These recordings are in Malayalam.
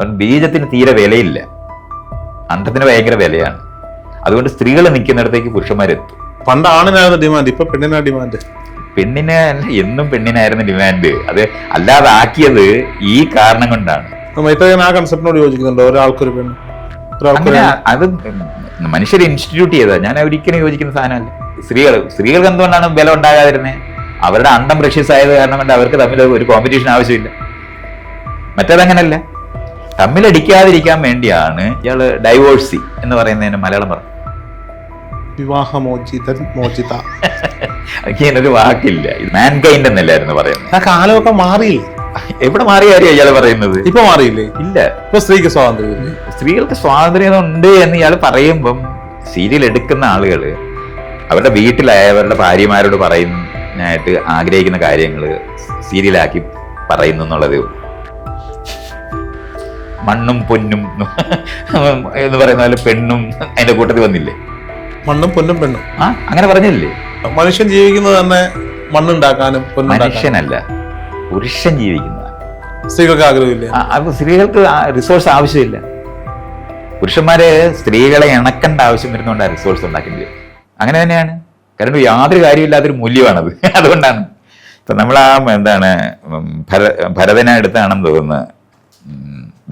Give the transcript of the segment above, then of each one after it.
അതുകൊണ്ട് ബീജത്തിന് തീരെ വിലയില്ല. അണ്ടത്തിന് ഭയങ്കര വിലയാണ്. അതുകൊണ്ട് സ്ത്രീകൾ നിൽക്കുന്നിടത്തേക്ക് പുരുഷന്മാരെത്തും. പണ്ട് ആണിനായിരുന്നു ഡിമാൻഡ് ഇപ്പൊ പെണ്ണിനാ ഡിമാൻഡ് പെണ്ണിന് അല്ല, എന്നും പെണ്ണിനായിരുന്നു ഡിമാൻഡ് അത് അല്ലാതെ ആക്കിയത് ഈ കാരണം കൊണ്ടാണ്. ആ കൺസെപ്റ്റിനോട് യോജിക്കുന്നുണ്ടോ? ഒരാൾക്കൊരു പെണ്ണ് അങ്ങനെ അത് മനുഷ്യർ ഇൻസ്റ്റിറ്റ്യൂട്ട് ചെയ്തതാ ഞാൻ ഒരിക്കലും യോജിക്കുന്ന സാധനമല്ല. സ്ത്രീകൾ സ്ത്രീകൾക്ക് എന്തുകൊണ്ടാണ് വില ഉണ്ടാകാതിരുന്നത് അവരുടെ അണ്ടം പ്രഷ്യസ് ആയത് കാരണം കൊണ്ട് അവർക്ക് തമ്മിൽ ഒരു കോമ്പറ്റീഷൻ ആവശ്യമില്ല. മറ്റേതങ്ങനല്ല. തമ്മിലടിക്കാതിരിക്കാൻ വേണ്ടിയാണ് ഇയാൾ ഡൈവോഴ്സി എന്ന് പറയുന്നതിന് മലയാളം പറഞ്ഞു വിവാഹമോചിതൻ മോചിത. ഇങ്ങനൊരു വാക്കില്ല. മാൻകൈൻഡ് എന്നല്ലായിരുന്നു പറയുന്നത്. ആ കാലമൊക്കെ മാറിയില്ലേ? എവിടെ മാറി കാര്യം ഇയാൾ പറയുന്നത്? ഇപ്പൊ മാറിയില്ലേ? ഇല്ല. ഇപ്പൊ സ്ത്രീക്ക് സ്വാതന്ത്ര്യം സ്ത്രീകൾക്ക് സ്വാതന്ത്ര്യം ഉണ്ട് എന്ന് ഇയാൾ പറയുമ്പം സീരിയൽ എടുക്കുന്ന ആളുകൾ അവരുടെ വീട്ടിലായവരുടെ ഭാര്യമാരോട് പറയുന്നതിനായിട്ട് ആഗ്രഹിക്കുന്ന കാര്യങ്ങൾ സീരിയലാക്കി പറയുന്നു എന്നുള്ളതേ മണ്ണും പൊന്നും എന്ന് പറയുന്ന പോലെ പെണ്ണും അതിന്റെ കൂട്ടത്തിൽ വന്നില്ലേ? മണ്ണും പൊന്നും പെണ്ണും. ആ അങ്ങനെ പറഞ്ഞില്ലേ? മനുഷ്യൻ ജീവിക്കുന്നത് തന്നെ മണ്ണുണ്ടാക്കാനും മനുഷ്യനല്ല പുരുഷൻ ജീവിക്കുന്നതാണ് സ്ത്രീകൾക്ക് ആഗ്രഹമില്ല. അപ്പൊ സ്ത്രീകൾക്ക് റിസോഴ്സ് ആവശ്യമില്ല. പുരുഷന്മാരെ സ്ത്രീകളെ ഇണക്കേണ്ട ആവശ്യം വരുന്നോണ്ടാ റിസോഴ്സ് ഉണ്ടാക്കേണ്ടി വരും അങ്ങനെ തന്നെയാണ്. കാരണം യാതൊരു കാര്യമില്ലാത്തൊരു മൂല്യമാണത്. അതുകൊണ്ടാണ്. ഇപ്പൊ നമ്മൾ ആ എന്താണ് ഭര ഭരതനെ എടുത്താണെന്ന് തോന്നുന്നത്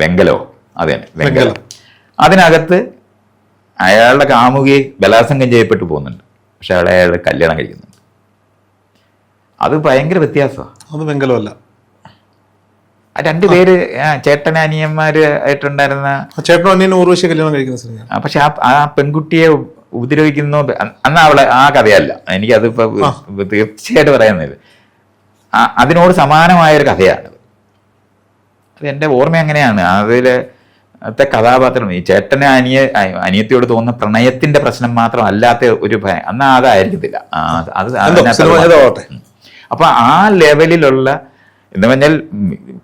വെങ്കലോ അതെ വെങ്കലം. അതിനകത്ത് അയാളുടെ കാമുകി ബലാത്സംഗം ചെയ്യപ്പെട്ടു പോകുന്നുണ്ട്. പക്ഷെ അയാളെ അയാളുടെ കല്യാണം കഴിക്കുന്നുണ്ട്. അത് ഭയങ്കര വ്യത്യാസമാണ് അത് വെങ്കലമല്ല. ആ, ചേട്ടൻ അനിയന്മാര് ആയിട്ടുണ്ടായിരുന്ന ആ ചേട്ടനും അന്യനും ഊർവശി കല്യാണം കഴിക്കുന്ന സിനിമ പക്ഷെ ആ ആ പെൺകുട്ടിയെ ഉപദ്രവിക്കുന്നു. അന്നാ അവളെ ആ കഥയല്ല. എനിക്കതിപ്പോ തീർച്ചയായിട്ടും തീർച്ചയായിട്ട് ആ അതിനോട് സമാനമായ ഒരു കഥയാണ്. അത് എന്റെ ഓർമ്മ അങ്ങനെയാണ് അതിലത്തെ കഥാപാത്രം ഈ ചേട്ടനെ അനിയ അനിയത്തിയോട് തോന്നുന്ന പ്രണയത്തിന്റെ പ്രശ്നം മാത്രം അല്ലാത്ത ഒരു ഭയം അന്ന് അതായിരിക്കത്തില്ല. അത് അപ്പൊ ആ ലെവലിലുള്ള എന്ന് പറഞ്ഞാൽ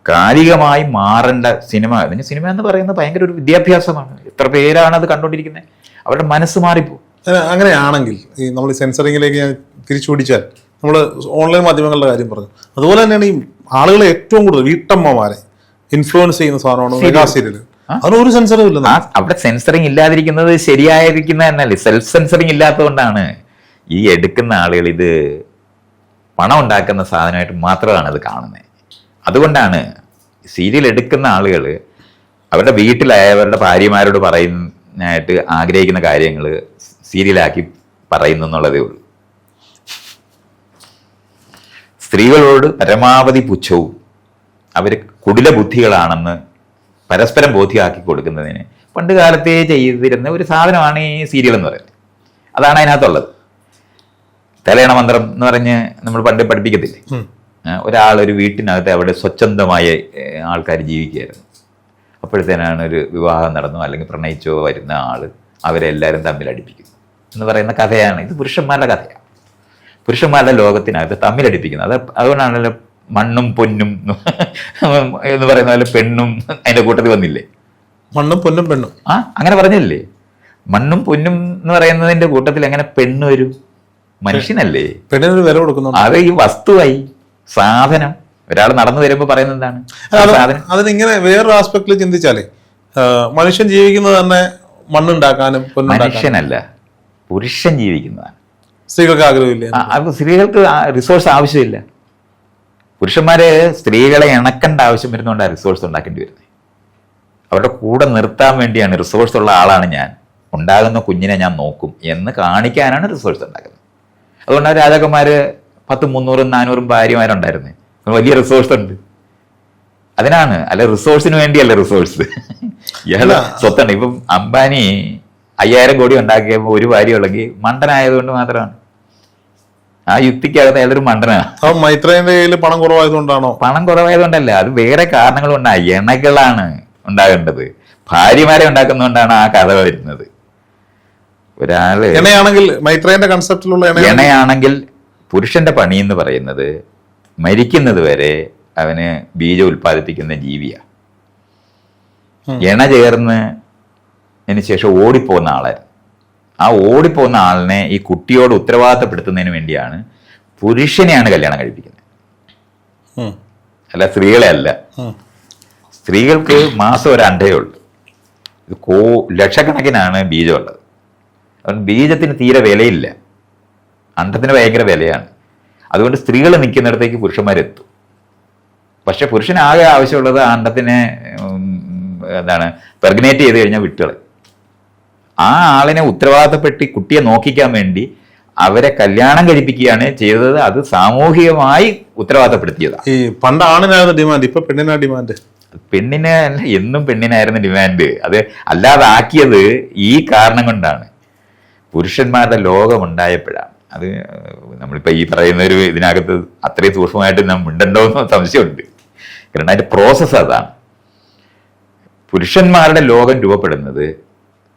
കാലികമായി മാറേണ്ട സിനിമ സിനിമ എന്ന് പറയുന്നത് ഭയങ്കര ഒരു വിദ്യാഭ്യാസമാണ്. എത്ര പേരാണ് അത് കണ്ടുകൊണ്ടിരിക്കുന്നത്? അവരുടെ മനസ്സ് മാറിപ്പോ അങ്ങനെ- അങ്ങനെയാണെങ്കിൽ ഈ നമ്മൾ സെൻസറിങ്ങിലേക്ക് ഞാൻ തിരിച്ചു പിടിച്ചാൽ നമ്മൾ ഓൺലൈൻ മാധ്യമങ്ങളുടെ കാര്യം പറഞ്ഞു. അതുപോലെ തന്നെയാണ് ഈ ആളുകളെ ഏറ്റവും കൂടുതൽ വീട്ടമ്മമാരെ. ഇൻഫ്ലുവൻസ് ചെയ്യുന്ന സാധനമാണ് മെഗാ സീരിയൽ അതിന് ഒരു സെൻസറും ഇല്ല അവിടെ സെൻസറിങ് ഇല്ലാതിരിക്കുന്നത് ശരിയായിരിക്കുന്ന തന്നെയല്ലേ? സെൽഫ് സെൻസറിങ് ഇല്ലാത്തതുകൊണ്ടാണ് ഈ എടുക്കുന്ന ആളുകൾ ഇത് പണം ഉണ്ടാക്കുന്ന സാധനമായിട്ട് മാത്രമാണ് അത് കാണുന്നത് അതുകൊണ്ടാണ് സീരിയൽ എടുക്കുന്ന ആളുകൾ അവരുടെ വീട്ടിലായവരുടെ ഭാര്യമാരോട് പറയുന്നതായിട്ട് ആഗ്രഹിക്കുന്ന കാര്യങ്ങൾ സീരിയലാക്കി പറയുന്നു എന്നുള്ളതേ ഉള്ളൂ. സ്ത്രീകളോട് പരമാവധി പുച്ഛവും അവർ കുടില ബുദ്ധികളാണെന്ന് പരസ്പരം ബോധ്യമാക്കി കൊടുക്കുന്നതിന് പണ്ട് കാലത്തെ ചെയ്തിരുന്ന ഒരു സാധനമാണ് ഈ സീരിയൽ എന്ന് പറയുന്നത്. അതാണ് അതിനകത്തുള്ളത്. തലയണ മന്ത്രം എന്ന് പറഞ്ഞ് നമ്മൾ പണ്ട് പഠിപ്പിക്കത്തില്ലേ. ഒരാൾ ഒരു വീട്ടിനകത്ത് അവിടെ സ്വച്ഛന്തമായ ആൾക്കാർ ജീവിക്കുകയായിരുന്നു. അപ്പോഴത്തേനാണ് ഒരു വിവാഹം നടന്നു അല്ലെങ്കിൽ പ്രണയിച്ചോ വരുന്ന ആൾ അവരെ എല്ലാവരും തമ്മിൽ അടിപ്പിക്കുന്നു എന്ന് പറയുന്ന കഥയാണ്. ഇത് പുരുഷന്മാരുടെ കഥയാണ്. പുരുഷന്മാരുടെ ലോകത്തിനകത്ത് തമ്മിലടിപ്പിക്കുന്നത് അത് അതുകൊണ്ടാണല്ലോ മണ്ണും പൊന്നും എന്ന് പറയുന്ന പോലെ പെണ്ണും അതിന്റെ കൂട്ടത്തിൽ വന്നില്ലേ? മണ്ണും പൊന്നും പെണ്ണും. ആ അങ്ങനെ പറഞ്ഞില്ലേ? മണ്ണും പൊന്നും എന്ന് പറയുന്നതിന്റെ കൂട്ടത്തിൽ എങ്ങനെ പെണ്ണ് വരും? മനുഷ്യനല്ലേ? പെണ്ണിനൊരു വില കൊടുക്കുന്നു അത് ഈ വസ്തുവായി സാധനം. ഒരാൾ നടന്നു വരുമ്പോ പറയുന്നത് എന്താണ്? അതിനിങ്ങനെ വേറൊരു ആസ്പെക്ടിൽ ചിന്തിച്ചാലേ മനുഷ്യൻ ജീവിക്കുന്നത് തന്നെ മണ്ണുണ്ടാക്കാനും മനുഷ്യനല്ല പുരുഷൻ ജീവിക്കുന്നതാണ്. സ്ത്രീകൾക്ക് ആഗ്രഹമില്ല. സ്ത്രീകൾക്ക് റിസോഴ്സ് ആവശ്യമില്ല. പുരുഷന്മാര് സ്ത്രീകളെ ഇണക്കേണ്ട ആവശ്യം വരുന്നതുകൊണ്ടാണ് റിസോഴ്സ് ഉണ്ടാക്കേണ്ടി വരുന്നത്. അവരുടെ കൂടെ നിർത്താൻ വേണ്ടിയാണ് റിസോഴ്സ് ഉള്ള ആളാണ് ഞാൻ. ഉണ്ടാകുന്ന കുഞ്ഞിനെ ഞാൻ നോക്കും എന്ന് കാണിക്കാനാണ് റിസോഴ്സ് ഉണ്ടാക്കുന്നത്. അതുകൊണ്ടാണ് രാജാക്കന്മാര് പത്തും മുന്നൂറും നാനൂറും ഭാര്യമാരുണ്ടായിരുന്നത് വലിയ റിസോഴ്സ് ഉണ്ട്. അതിനാണ് അല്ല റിസോഴ്സിന് വേണ്ടിയല്ല റിസോഴ്സ് ഇയാൾ സ്വത്താണ് ഇപ്പം അംബാനി അയ്യായിരം കോടി ഉണ്ടാക്കിയപ്പോൾ ഒരു ഭാര്യ ഉള്ളെങ്കിൽ മണ്ടനായതുകൊണ്ട് മാത്രമാണ്. ആ യുക്തിക്കകത്ത് അയാളൊരു മണ്ടനാണ് അപ്പൊ മൈത്രേന്റെ കയ്യിൽ പണം കുറവായതുകൊണ്ടാണോ? പണം കുറവായതുകൊണ്ടല്ല അത് വേറെ കാരണങ്ങൾ കൊണ്ടാണ് എണകളാണ് ഉണ്ടാകേണ്ടത്. ഭാര്യമാരെ ഉണ്ടാക്കുന്നതുകൊണ്ടാണ് ആ കഥ വരുന്നത്. ഒരാൾ എണയാണെങ്കിൽ മൈത്രേന്റെ കൺസെപ്റ്റിലുള്ള എണയാണെങ്കിൽ? പുരുഷന്റെ പണി എന്ന് പറയുന്നത് മരിക്കുന്നത് വരെ അവന് ബീജം ഉൽപ്പാദിപ്പിക്കുന്ന ജീവിയാ. എണ ചേർന്ന് അതിന് ശേഷം ഓടിപ്പോകുന്ന ആളായിരുന്നു. ആ ഓടിപ്പോകുന്ന ആളിനെ ഈ കുട്ടിയോട് ഉത്തരവാദിത്തപ്പെടുത്തുന്നതിന് വേണ്ടിയാണ് പുരുഷനെയാണ് കല്യാണം കഴിപ്പിക്കുന്നത്. അല്ല സ്ത്രീകളെ അല്ല. സ്ത്രീകൾക്ക് മാസം ഒരു അണ്ടേ ഉള്ളൂ. കോ ലക്ഷക്കണക്കിനാണ് ബീജമുള്ളത്. അതുകൊണ്ട് ബീജത്തിന് തീരെ വിലയില്ല. അണ്ടത്തിന് ഭയങ്കര വിലയാണ്. അതുകൊണ്ട് സ്ത്രീകൾ നിൽക്കുന്നിടത്തേക്ക് പുരുഷന്മാരെത്തും. പക്ഷെ പുരുഷനാകെ ആവശ്യമുള്ളത് ആ അണ്ടത്തിനെ എന്താണ് പെർഗ്നേറ്റ് ചെയ്ത് കഴിഞ്ഞാൽ വിട്ടുകളയും. ആ ആളിനെ ഉത്തരവാദിത്തപ്പെട്ട് കുട്ടിയെ നോക്കിക്കാൻ വേണ്ടി അവരെ കല്യാണം കഴിപ്പിക്കുകയാണ് ചെയ്തത്. അത് സാമൂഹികമായി ഉത്തരവാദിത്തപ്പെടുത്തിയതാണ് ഈ പണ്ട് ആണിനായിരുന്നു ഡിമാൻഡ് ഇപ്പൊ പെണ്ണിനാ ഡിമാൻഡ്? പെണ്ണിനെ അല്ല, എന്നും പെണ്ണിനായിരുന്നു ഡിമാൻഡ്. അത് അല്ലാതാക്കിയത് ഈ കാരണം കൊണ്ടാണ്. പുരുഷന്മാരുടെ ലോകം ഉണ്ടായപ്പോഴാണ്. അത് നമ്മളിപ്പോൾ ഈ പറയുന്ന ഒരു ഇതിനകത്ത് അത്രയും സൂക്ഷ്മമായിട്ട് നാം ഉണ്ടോ എന്ന് സംശയമുണ്ട്. കാരണം അതിന്റെ പ്രോസസ്സ് അതാണ്. പുരുഷന്മാരുടെ ലോകം രൂപപ്പെടുന്നത്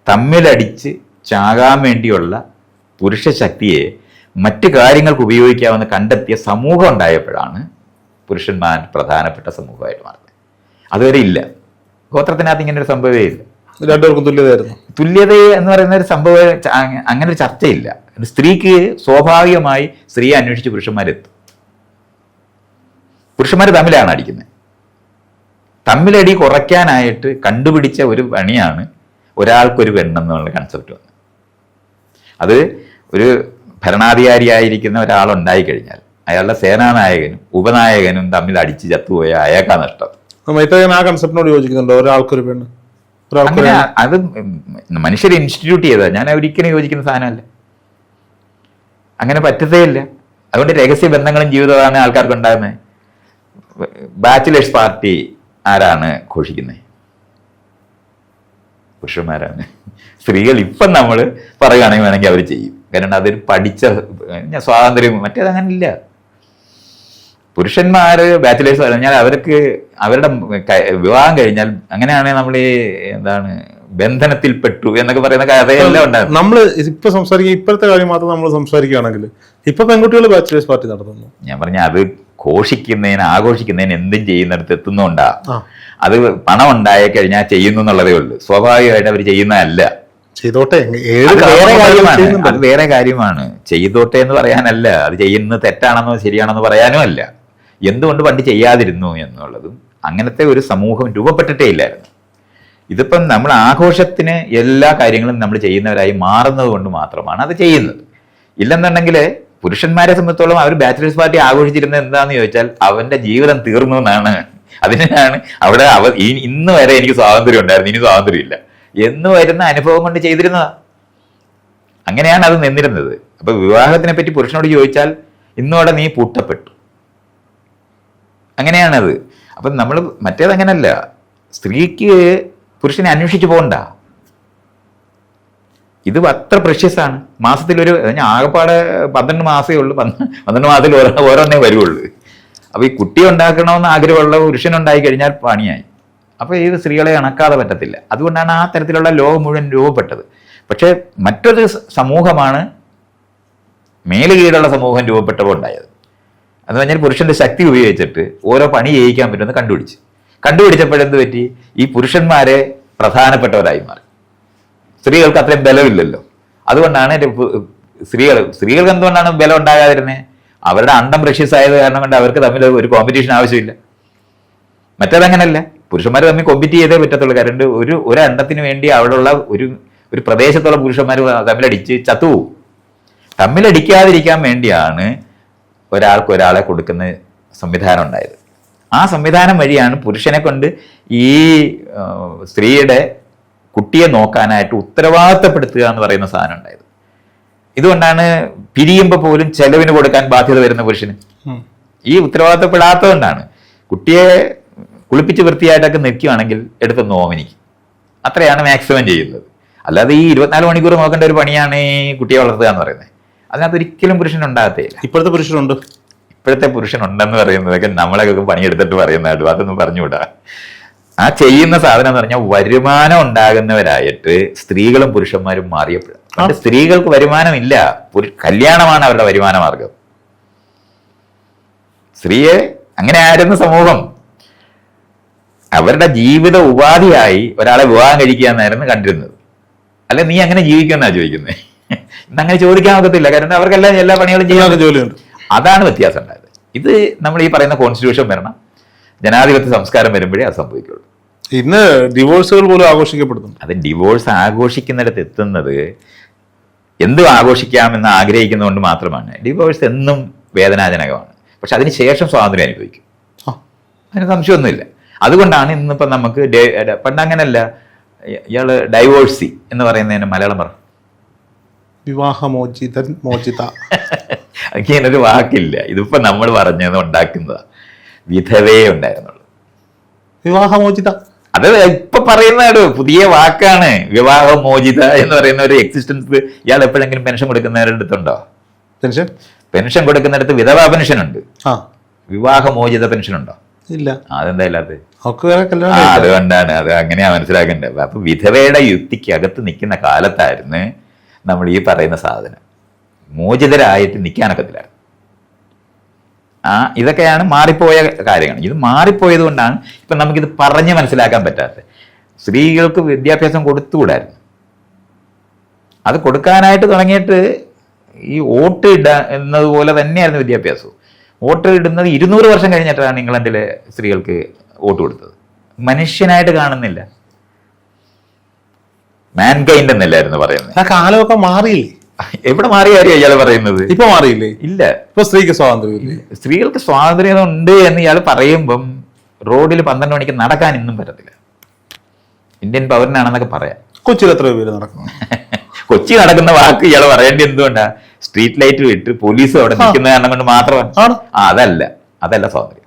തമ്മിലടിച്ച് ചാകാൻ വേണ്ടിയുള്ള പുരുഷ ശക്തിയെ മറ്റു കാര്യങ്ങൾക്ക് ഉപയോഗിക്കാമെന്ന് കണ്ടെത്തിയ സമൂഹം ഉണ്ടായപ്പോഴാണ് പുരുഷന്മാർ പ്രധാനപ്പെട്ട സമൂഹമായിട്ട് മാറുന്നത്. അതുവരെ ഇല്ല. ഗോത്രത്തിനകത്ത് ഇങ്ങനെ ഒരു സംഭവമേ ഇല്ല. രണ്ടുപേർക്കും തുല്യതായിരുന്നു തുല്യത എന്ന് പറയുന്ന ഒരു സംഭവം അങ്ങനെ ഒരു ചർച്ചയില്ല. സ്ത്രീക്ക് സ്വാഭാവികമായി സ്ത്രീയെ അന്വേഷിച്ച് പുരുഷന്മാരെത്തും. പുരുഷന്മാർ തമ്മിലാണ് അടിക്കുന്നത്. തമ്മിലടി കുറയ്ക്കാനായിട്ട് കണ്ടുപിടിച്ച ഒരു പണിയാണ് ഒരാൾക്കൊരു പെണ്ണെന്നുള്ള കൺസെപ്റ്റ് വന്നു. അത് ഒരു ഭരണാധികാരിയായിരിക്കുന്ന ഒരാളുണ്ടായി കഴിഞ്ഞാൽ അയാളുടെ സേനാനായകനും ഉപനായകനും തമ്മിൽ അടിച്ച് ചത്തുപോയ അയാൾക്കാ നഷ്ടം. മൈത്രേയൻ ആ കൺസെപ്റ്റിനോട് യോജിക്കുന്നുണ്ടോ? ഒരാൾക്കൊരു പെണ്ണ് അങ്ങനെ അത് മനുഷ്യർ ഇൻസ്റ്റിറ്റ്യൂട്ട് ചെയ്തത്. ഞാൻ ഒരിക്കലും യോജിക്കുന്ന സാധനമല്ല. അങ്ങനെ പറ്റത്തേ ഇല്ല അതുകൊണ്ട് രഹസ്യ ബന്ധങ്ങളും ജീവിതമാണ് ആൾക്കാർക്ക് ഉണ്ടാകുന്നത് ബാച്ചിലേഴ്സ് പാർട്ടി ആരാണ് ഘോഷിക്കുന്നത്? പുരുഷന്മാരാണ്. സ്ത്രീകൾ ഇപ്പം നമ്മൾ പറയുകയാണെങ്കിൽ വേണമെങ്കിൽ അവർ ചെയ്യും. കാരണം അതൊരു പഠിച്ച ഞാൻ സ്വാതന്ത്ര്യം മറ്റേത് അങ്ങനെ ഇല്ല പുരുഷന്മാർ ബാച്ചിലേഴ്സ് പറഞ്ഞാൽ അവർക്ക് അവരുടെ വിവാഹം കഴിഞ്ഞാൽ അങ്ങനെയാണെങ്കിൽ നമ്മൾ ഈ എന്താണ് ബന്ധനത്തിൽ പെട്ടു എന്നൊക്കെ പറയുന്ന കഥയെല്ലാം ഉണ്ടായിരുന്നു. നമ്മൾ ഇപ്പൊ സംസാരിക്കുക ഇപ്പോഴത്തെ കാര്യം മാത്രം നമ്മൾ സംസാരിക്കുകയാണെങ്കിൽ ഇപ്പൊ പെൺകുട്ടികൾ ബാച്ചിലേഴ്സ് പാർട്ടി നടത്തുന്നു. ഞാൻ പറഞ്ഞ അത് ഘോഷിക്കുന്നതിന് ആഘോഷിക്കുന്നതിന് എന്തും ചെയ്യുന്നിടത്ത് എത്തുന്നുണ്ടാ. അത് പണം ഉണ്ടായി കഴിഞ്ഞാൽ ചെയ്യുന്നു എന്നുള്ളതേ ഉള്ളൂ. സ്വാഭാവികമായിട്ട് അവർ ചെയ്യുന്നതല്ല. ചെയ്തോട്ടെ. അത് വേറെ കാര്യമാണ്. അത് വേറെ കാര്യമാണ്. ചെയ്തോട്ടെ എന്ന് പറയാനല്ല. അത് ചെയ്യുന്നത് തെറ്റാണെന്നോ ശരിയാണെന്നോ പറയാനും അല്ല. എന്തുകൊണ്ട് പണ്ട് ചെയ്യാതിരുന്നു എന്നുള്ളതും അങ്ങനത്തെ ഒരു സമൂഹം രൂപപ്പെട്ടിട്ടേ ഇല്ലായിരുന്നു. ഇതിപ്പം നമ്മൾ ആഘോഷത്തിന് എല്ലാ കാര്യങ്ങളും നമ്മൾ ചെയ്യുന്നവരായി മാറുന്നത് കൊണ്ട് മാത്രമാണ് അത് ചെയ്യുന്നത്. ഇല്ലെന്നുണ്ടെങ്കിൽ പുരുഷന്മാരെ സംബന്ധിച്ചോളം അവർ ബാച്ചിലേഴ്സ് പാർട്ടി ആഘോഷിച്ചിരുന്നത് എന്താന്ന് ചോദിച്ചാൽ അവന്റെ ജീവിതം തീർന്നു എന്നാണ്. അതിനാണ് അവിടെ അവ ഇന്ന് വരെ എനിക്ക് സ്വാതന്ത്ര്യം ഉണ്ടായിരുന്നു ഇനി സ്വാതന്ത്ര്യം ഇല്ല എന്ന് വരുന്ന അനുഭവം കൊണ്ട് ചെയ്തിരുന്നതാ. അങ്ങനെയാണ് അത് നിന്നിരുന്നത്. അപ്പൊ വിവാഹത്തിനെ പറ്റി പുരുഷനോട് ചോദിച്ചാൽ ഇന്നോടെ നീ പൂട്ടപ്പെട്ടു. അങ്ങനെയാണത്. അപ്പം നമ്മൾ മറ്റേത് അങ്ങനല്ല. സ്ത്രീക്ക് പുരുഷനെ അന്വേഷിച്ചു പോകണ്ട ഇത് അത്ര പ്രഷ്യസാണ്. മാസത്തിലൊരു ഞാൻ ആകെപ്പാടെ പന്ത്രണ്ട് മാസമേ ഉള്ളൂ. പന്ത്ര- പന്ത്രണ്ട് മാസത്തിൽ ഓരോ ഓരോന്നേ വരുള്ളൂ അപ്പൊ ഈ കുട്ടി ഉണ്ടാക്കണമെന്ന് ആഗ്രഹമുള്ള പുരുഷനുണ്ടായി കഴിഞ്ഞാൽ പണിയായി. അപ്പൊ ഇത് സ്ത്രീകളെ ഇണക്കാതെ പറ്റത്തില്ല. അതുകൊണ്ടാണ് ആ തരത്തിലുള്ള ലോകം മുഴുവൻ രൂപപ്പെട്ടത്. പക്ഷേ മറ്റൊരു സമൂഹമാണ് സമൂഹമാണ് മേലുകീഴുള്ള സമൂഹം രൂപപ്പെട്ടപ്പോൾ ഉണ്ടായത്. എന്ന് പറഞ്ഞാൽ പുരുഷന്റെ ശക്തി ഉപയോഗിച്ചിട്ട് ഓരോ പണി ചെയ്യിക്കാൻ പറ്റുമെന്ന് കണ്ടുപിടിച്ച്. കണ്ടുപിടിച്ചപ്പോഴെന്ത് പറ്റി? ഈ പുരുഷന്മാരെ പ്രധാനപ്പെട്ടവരായി മാറി. സ്ത്രീകൾക്ക് അത്രയും ബലമില്ലല്ലോ. അതുകൊണ്ടാണ് സ്ത്രീകൾ സ്ത്രീകൾക്ക് എന്തുകൊണ്ടാണ് ബലം ഉണ്ടാകാതിരുന്നത് അവരുടെ അണ്ടം പ്രഷ്യസ് ആയത് കാരണം കൊണ്ട് അവർക്ക് തമ്മിൽ ഒരു കോമ്പറ്റീഷൻ ആവശ്യമില്ല. മറ്റേതങ്ങനല്ല. പുരുഷന്മാർ തമ്മിൽ കോമ്പറ്റ് ചെയ്തേ പറ്റത്തുള്ളൂ. കാരണം ഒരു ഒരു അണ്ടത്തിന് വേണ്ടി അവിടെയുള്ള ഒരു ഒരു പ്രദേശത്തുള്ള പുരുഷന്മാർ തമ്മിലടിച്ച് ചത്തുപോകും. തമ്മിലടിക്കാതിരിക്കാൻ വേണ്ടിയാണ് ഒരാൾക്ക് ഒരാളെ കൊടുക്കുന്ന സംവിധാനം ഉണ്ടായത്. ആ സംവിധാനം വഴിയാണ് പുരുഷനെ കൊണ്ട് ഈ സ്ത്രീയുടെ കുട്ടിയെ നോക്കാനായിട്ട് ഉത്തരവാദിത്തപ്പെടുത്തുക എന്ന് പറയുന്ന സാധനം ഉണ്ടായത്. ഇതുകൊണ്ടാണ് പിരിയുമ്പോൾ പോലും ചെലവിന് കൊടുക്കാൻ ബാധ്യത വരുന്ന പുരുഷന്. ഈ ഉത്തരവാദിത്തപ്പെടാത്തതുകൊണ്ടാണ്. കുട്ടിയെ കുളിപ്പിച്ച് വൃത്തിയായിട്ടൊക്കെ നിൽക്കുകയാണെങ്കിൽ എടുത്ത് നോമിനിക്ക് അത്രയാണ് മാക്സിമം ചെയ്യുന്നത്. അല്ലാതെ ഈ ഇരുപത്തിനാല് മണിക്കൂർ നോക്കേണ്ട ഒരു പണിയാണ് ഈ കുട്ടിയെ വളർത്തുക എന്ന് പറയുന്നത്. അതിനകത്ത് ഒരിക്കലും പുരുഷൻ ഉണ്ടാകത്തില്ല ഇപ്പോഴത്തെ പുരുഷനുണ്ട്? ഇപ്പോഴത്തെ പുരുഷൻ ഉണ്ടെന്ന് പറയുന്നതൊക്കെ നമ്മളൊക്കെ പണിയെടുത്തിട്ട് പറയുന്നതായിട്ട് അതൊന്നും പറഞ്ഞുകൂടാ. ആ ചെയ്യുന്ന സാധനം എന്ന് പറഞ്ഞാൽ വരുമാനം ഉണ്ടാകുന്നവരായിട്ട് സ്ത്രീകളും പുരുഷന്മാരും മാറിയപ്പോഴും പണ്ട് സ്ത്രീകൾക്ക് വരുമാനമില്ല. ഒരു കല്യാണമാണ് അവരുടെ വരുമാന മാർഗം സ്ത്രീയെ അങ്ങനെ ആയിരുന്നു സമൂഹം. അവരുടെ ജീവിത ഉപാധിയായി ഒരാളെ വിവാഹം കഴിക്കുക എന്നായിരുന്നു കണ്ടിരുന്നത്. അല്ലെ നീ അങ്ങനെ ജീവിക്കുമെന്നാ ചോദിക്കുന്നത് ഇന്ന് അങ്ങനെ ചോദിക്കാൻ ഒക്കത്തില്ല. കാരണം അവർക്കെല്ലാം എല്ലാ പണികളും ചെയ്യാൻ ജോലിയുണ്ട്. അതാണ് വ്യത്യാസം ഉണ്ടായത്. ഇത് നമ്മൾ ഈ പറയുന്ന കോൺസ്റ്റിറ്റ്യൂഷൻ വരണം ജനാധിപത്യ സംസ്കാരം വരുമ്പോഴേ അത് സംഭവിക്കുള്ളൂ. ഇന്ന് ഡിവോഴ്സുകൾ പോലും ആഘോഷിക്കപ്പെടുന്നു അത് ഡിവോഴ്സ് ആഘോഷിക്കുന്നിടത്ത് എത്തുന്നത് എന്തും ആഘോഷിക്കാമെന്ന് ആഗ്രഹിക്കുന്നതുകൊണ്ട് മാത്രമാണ്. ഡിവോഴ്സ് എന്നും വേദനാജനകമാണ്. പക്ഷെ അതിനുശേഷം സ്വാതന്ത്ര്യം അനുഭവിക്കും. അതിന് സംശയമൊന്നുമില്ല. അതുകൊണ്ടാണ് ഇന്നിപ്പം നമുക്ക് പണ്ട് അങ്ങനല്ല ഇയാൾ ഇയാൾ ഡൈവോഴ്സി എന്ന് പറയുന്നതിന് മലയാളം പറ. വിവാഹമോചിതൻ മോചിത. അങ്ങനൊരു വാക്കില്ല. ഇതിപ്പോ നമ്മൾ പറഞ്ഞത് ഉണ്ടാക്കുന്നതാ. വിധവേ ഉണ്ടായിരുന്നുള്ളൂ. വിവാഹമോചിത. അത് ഇപ്പൊ പറയുന്നതാണ് പുതിയ വാക്കാണ്. വിവാഹമോചിത എന്ന് പറയുന്ന ഒരു എക്സിസ്റ്റൻസ് ഇയാൾ എപ്പോഴെങ്കിലും പെൻഷൻ കൊടുക്കുന്നവരുടെ അടുത്തുണ്ടോ പെൻഷൻ പെൻഷൻ കൊടുക്കുന്നിടത്ത് വിധവാ പെൻഷൻ ഉണ്ട്. ആ. വിവാഹമോചിത പെൻഷൻ ഉണ്ടോ? ഇല്ല. അതെന്താ ഇല്ലാത്തത് അതുകൊണ്ടാണ് അത് അങ്ങനെയാ മനസ്സിലാക്കേണ്ടത്. അപ്പൊ വിധവയുടെ യുക്തിക്ക് അകത്ത് നിൽക്കുന്ന കാലത്തായിരുന്നു നമ്മൾ ഈ പറയുന്ന സാധനം. മോചിതരായിട്ട് നിൽക്കാനൊക്കത്തില്ല ആ ഇതൊക്കെയാണ് മാറിപ്പോയ കാര്യങ്ങൾ. ഇത് മാറിപ്പോയത് കൊണ്ടാണ് ഇപ്പൊ നമുക്കിത് പറഞ്ഞ് മനസ്സിലാക്കാൻ പറ്റാത്തത്. സ്ത്രീകൾക്ക് വിദ്യാഭ്യാസം കൊടുത്തുകൂടായിരുന്നു. അത് കൊടുക്കാനായിട്ട് തുടങ്ങിയിട്ട് ഈ വോട്ട് ഇട എന്നതുപോലെ തന്നെയായിരുന്നു വിദ്യാഭ്യാസവും. വോട്ട് ഇടുന്നത് ഇരുന്നൂറ് വർഷം കഴിഞ്ഞിട്ടാണ് ഇംഗ്ലണ്ടിലെ സ്ത്രീകൾക്ക് വോട്ട് കൊടുത്തത്. മനുഷ്യനായിട്ട് കാണുന്നില്ല. മാൻകൈൻഡ് എന്നല്ലായിരുന്നു പറയുന്നത്. ആ കാലമൊക്കെ മാറിയില്ലേ? എവിടെ മാറിയ കാര്യം ഇയാൾ പറയുന്നത്? ഇപ്പൊ മാറിയില്ലേ? ഇല്ല. ഇപ്പൊ സ്ത്രീക്ക് സ്വാതന്ത്ര്യം സ്ത്രീകൾക്ക് സ്വാതന്ത്ര്യം ഉണ്ട് എന്ന് ഇയാൾ പറയുമ്പം റോഡിൽ പന്ത്രണ്ട് മണിക്ക് നടക്കാൻ ഇന്നും പറ്റത്തില്ല. ഇന്ത്യൻ പൗരനാണെന്നൊക്കെ പറയാം. കൊച്ചിയിൽ എത്ര പേര് നടക്കുന്നു. കൊച്ചി നടക്കുന്ന വാക്ക് ഇയാൾ പറയേണ്ടി എന്തുകൊണ്ടാ? സ്ട്രീറ്റ് ലൈറ്റ് വിട്ട് പോലീസ് അവിടെ നിൽക്കുന്ന കാരണം കൊണ്ട് മാത്രമാണ്. അതല്ല. അതല്ല സ്വാതന്ത്ര്യം.